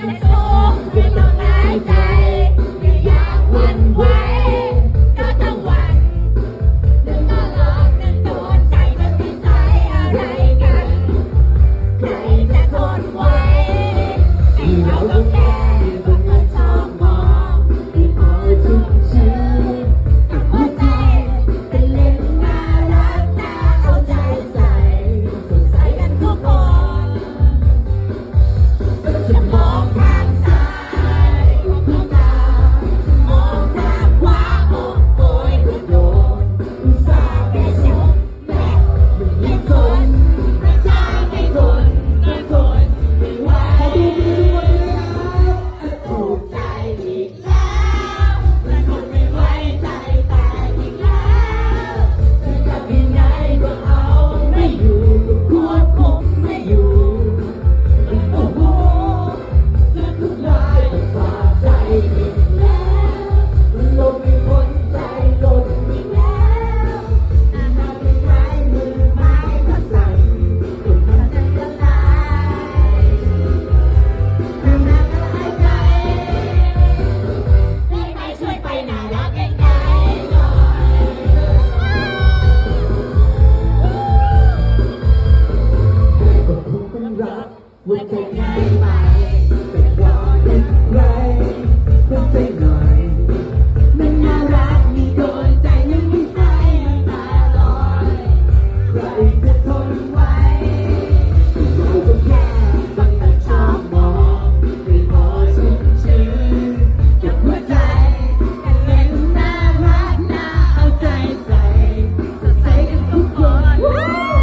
จะโตไม่ต้องตายใจไม่อยากวันไหวก็ต้องหวั่นึก็ลอกนึ่โดนใจมันเป็สายอะไรกัน ใครจะทนไหวให้เราต้อง What they came by.